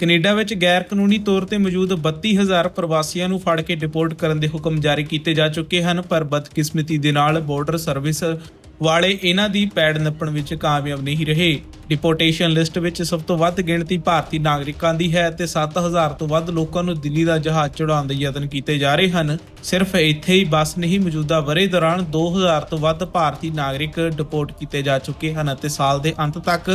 Canada ਵਿੱਚ ਗੈਰ ਕਾਨੂੰਨੀ ਤੌਰ ਤੇ ਮੌਜੂਦ 32000 ਪ੍ਰਵਾਸੀਆਂ ਨੂੰ ਫੜ ਕੇ ਡਿਪੋਰਟ ਕਰਨ ਦੇ ਹੁਕਮ ਜਾਰੀ ਕੀਤੇ ਜਾ ਚੁੱਕੇ ਹਨ, ਪਰ ਬਦਕਿਸਮਤੀ ਦੇ ਨਾਲ ਬਾਰਡਰ ਸਰਵਿਸ ਵਾਲੇ ਇਹਨਾਂ ਦੀ ਪੈੜ ਨੱਪਣ ਵਿੱਚ ਕਾਮਯਾਬ ਨਹੀਂ ਰਹੇ। ਡਿਪੋਰਟੇਸ਼ਨ ਲਿਸਟ ਵਿੱਚ ਸਭ ਤੋਂ ਵੱਧ ਗਿਣਤੀ ਭਾਰਤੀ ਨਾਗਰਿਕਾਂ ਦੀ ਹੈ ਤੇ 7000 ਤੋਂ ਵੱਧ ਲੋਕਾਂ ਨੂੰ ਦਿੱਲੀ ਦਾ ਜਹਾਜ਼ ਚੜਾਉਣ ਦੇ ਯਤਨ ਕੀਤੇ ਜਾ ਰਹੇ ਹਨ। ਸਿਰਫ ਇੱਥੇ ਹੀ ਬਸ ਨਹੀਂ, ਮੌਜੂਦਾ ਵਰੇ ਦੌਰਾਨ 2000 ਤੋਂ ਵੱਧ ਭਾਰਤੀ ਨਾਗਰਿਕ ਡਿਪੋਰਟ ਕੀਤੇ ਜਾ ਚੁੱਕੇ ਹਨ ਅਤੇ ਸਾਲ ਦੇ ਅੰਤ ਤੱਕ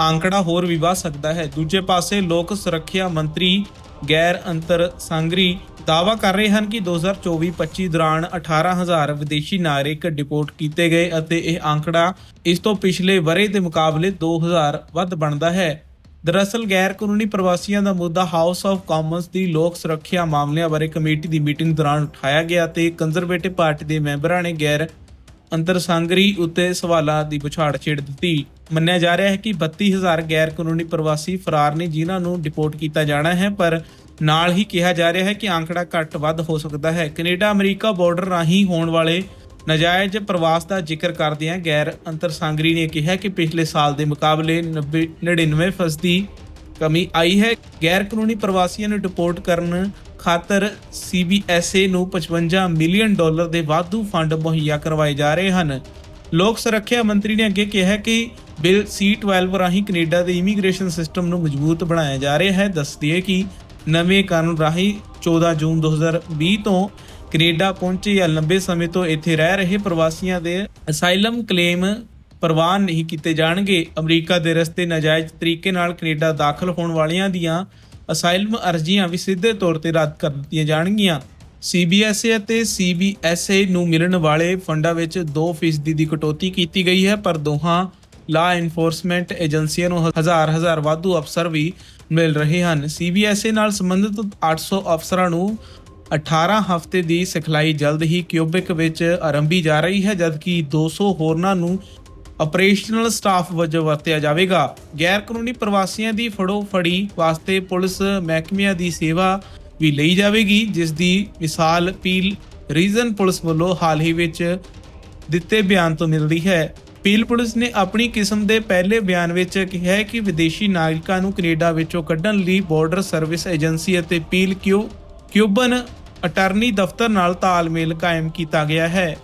ਆંકੜਾ ਹੋਰ ਵੀ ਵਧ ਸਕਦਾ ਹੈ। ਦੂਜੇ ਪਾਸੇ ਲੋਕ ਸੁਰੱਖਿਆ ਮੰਤਰੀ, ਗੈਰ ਅੰਤਰ ਸੰਗਰੀ ਦਾਵਾ ਕਰ ਰਹੇ ਹਨ ਕਿ 2024-25 ਦੌਰਾਨ 18000 ਵਿਦੇਸ਼ੀ ਨਾਗਰਿਕ ਡਿਪੋਰਟ ਕੀਤੇ ਗਏ ਅਤੇ ਇਹ ਆંકੜਾ ਇਸ ਤੋਂ ਪਿਛਲੇ ਵਰੇ ਦੇ ਮੁਕਾਬਲੇ 2000 ਵੱਧ ਬਣਦਾ ਹੈ। ਦਰਅਸਲ ਗੈਰ ਕਾਨੂੰਨੀ ਪ੍ਰਵਾਸੀਆਂ ਦਾ ਮੁੱਦਾ ਹਾਊਸ ਆਫ ਕਾਮਨਸ ਦੀ ਲੋਕ ਸੁਰੱਖਿਆ ਮਾਮਲਿਆਂ ਬਾਰੇ ਕਮੇਟੀ ਦੀ ਮੀਟਿੰਗ ਦੌਰਾਨ ਉਠਾਇਆ ਗਿਆ ਤੇ ਕੰਜ਼ਰਵੇਟਿਵ ਪਾਰਟੀ ਦੇ ਮੈਂਬਰਾਂ ਨੇ ਗੈਰ ਅੰਤਰਸੰਗਰੀ ਉੱਤੇ ਸਵਾਲਾਂ ਦੀ ਪੁਛਾੜ ਛੇੜ ਦਿੱਤੀ। ਮੰਨਿਆ ਜਾ ਰਿਹਾ ਹੈ ਕਿ 32000 ਗੈਰ ਕਾਨੂੰਨੀ ਪ੍ਰਵਾਸੀ ਫਰਾਰ ਨੇ ਜਿਨ੍ਹਾਂ ਨੂੰ ਡਿਪੋਰਟ ਕੀਤਾ ਜਾਣਾ ਹੈ, ਪਰ ਨਾਲ ਹੀ ਕਿਹਾ ਜਾ ਰਿਹਾ ਹੈ ਕਿ ਆંકੜਾ ਘੱਟ ਵੱਧ ਹੋ ਸਕਦਾ ਹੈ। ਕੈਨੇਡਾ, ਅਮਰੀਕਾ ਬਾਰਡਰ ਰਾਹੀਂ ਹੋਣ ਵਾਲੇ ਨਾਜਾਇਜ਼ ਪ੍ਰਵਾਸ ਦਾ ਜ਼ਿਕਰ ਕਰਦਿਆਂ ਗੈਰ ਅੰਤਰਸੰਗਰੀ ਨੇ ਕਿਹਾ ਕਿ ਪਿਛਲੇ ਸਾਲ ਦੇ ਮੁਕਾਬਲੇ 90 99% ਕਮੀ ਆਈ ਹੈ। ਗੈਰ ਕਾਨੂੰਨੀ ਪ੍ਰਵਾਸੀਆਂ ਨੂੰ ਡਿਪੋਰਟ ਕਰਨ ਖਾਤਰ CBSA ਨੂੰ 55 ਮਿਲੀਅਨ ਡਾਲਰ ਦੇ ਵਾਧੂ ਫੰਡ ਮੁਹੱਈਆ ਕਰਵਾਏ ਜਾ ਰਹੇ ਹਨ। ਲੋਕ ਸੁਰੱਖਿਆ ਮੰਤਰੀ ਨੇ ਅੱਗੇ ਕਿਹਾ ਕਿ ਬਿੱਲ C12 ਰਾਹੀਂ ਕੈਨੇਡਾ ਦੇ ਇਮੀਗ੍ਰੇਸ਼ਨ ਸਿਸਟਮ ਨੂੰ ਮਜ਼ਬੂਤ ਬਣਾਇਆ ਜਾ ਰਿਹਾ ਹੈ। ਦੱਸਦੀ ਹੈ ਕਿ ਨਵੇਂ ਕਾਨੂੰਨ ਰਾਹੀਂ 14 ਜੂਨ 2020 ਤੋਂ ਕੈਨੇਡਾ ਪਹੁੰਚੇ ਜਾਂ ਲੰਬੇ ਸਮੇਂ ਤੋਂ ਇੱਥੇ ਰਹਿ ਰਹੇ ਪ੍ਰਵਾਸੀਆਂ ਦੇ ਅਸਾਈਲਮ ਕਲੇਮ ਪ੍ਰਵਾਨ ਨਹੀਂ ਕੀਤੇ ਜਾਣਗੇ। ਅਮਰੀਕਾ ਦੇ ਰਸਤੇ ਨਾਜਾਇਜ਼ ਤਰੀਕੇ ਨਾਲ ਕੈਨੇਡਾ ਦਾਖਲ ਹੋਣ ਵਾਲਿਆਂ ਦੀਆਂ ਅਸਾਈਲਮ ਅਰਜ਼ੀਆਂ ਵੀ ਸਿੱਧੇ ਤੌਰ ਤੇ ਰੱਦ ਕਰ ਦਿੱਤੀਆਂ ਜਾਣਗੀਆਂ। CBSA ਅਤੇ CBSA ਨੂੰ ਮਿਲਣ ਵਾਲੇ ਫੰਡਾਂ ਵਿੱਚ 2% ਦੀ ਕਟੌਤੀ ਕੀਤੀ ਗਈ ਹੈ, ਪਰ ਦੋਹਾਂ ਲਾ ਐਨਫੋਰਸਮੈਂਟ ਏਜੰਸੀਆਂ ਨੂੰ ਹਜ਼ਾਰ ਹਜ਼ਾਰ ਵਾਧੂ ਅਫਸਰ ਵੀ ਮਿਲ ਰਹੇ ਹਨ। CBSA ਨਾਲ ਸੰਬੰਧਿਤ 800 ਅਫਸਰਾਂ ਨੂੰ 18 ਹਫ਼ਤੇ ਦੀ ਸਿਖਲਾਈ ਜਲਦ ਹੀ ਕਿਊਬਿਕ ਵਿੱਚ ਆਰੰਭੀ ਜਾ ਰਹੀ ਹੈ, ਜਦਕਿ 200 ਹੋਰਨਾਂ ਨੂੰ ਆਪਰੇਸ਼ਨਲ ਸਟਾਫ ਵਜੋਂ ਵਰਤਿਆ ਜਾਵੇਗਾ। ਗੈਰ ਕਾਨੂੰਨੀ ਪ੍ਰਵਾਸੀਆਂ ਦੀ ਫੜੋ ਫੜੀ ਵਾਸਤੇ ਪੁਲਿਸ ਮਹਿਕਮਿਆਂ ਦੀ ਸੇਵਾ ਵੀ ਲਈ ਜਾਵੇਗੀ, ਜਿਸ ਦੀ ਮਿਸਾਲ ਪੀਲ ਰੀਜਨ ਪੁਲਿਸ ਵੱਲੋਂ ਹਾਲ ਹੀ ਵਿੱਚ ਦਿੱਤੇ ਬਿਆਨ ਤੋਂ ਮਿਲਦੀ ਹੈ। ਪੀਲ ਪੁਲਿਸ ਨੇ ਆਪਣੀ ਕਿਸਮ ਦੇ ਪਹਿਲੇ ਬਿਆਨ ਵਿੱਚ ਕਿਹਾ ਹੈ ਕਿ ਵਿਦੇਸ਼ੀ ਨਾਗਰਿਕਾਂ ਨੂੰ ਕੈਨੇਡਾ ਵਿੱਚੋਂ ਕੱਢਣ ਲਈ ਬਾਰਡਰ ਸਰਵਿਸ ਏਜੰਸੀ ਅਤੇ ਪੀਲ ਕਿਊ ਕਿਊਬਨ ਅਟਾਰਨੀ ਦਫ਼ਤਰ ਨਾਲ ਤਾਲਮੇਲ ਕਾਇਮ ਕੀਤਾ ਗਿਆ ਹੈ।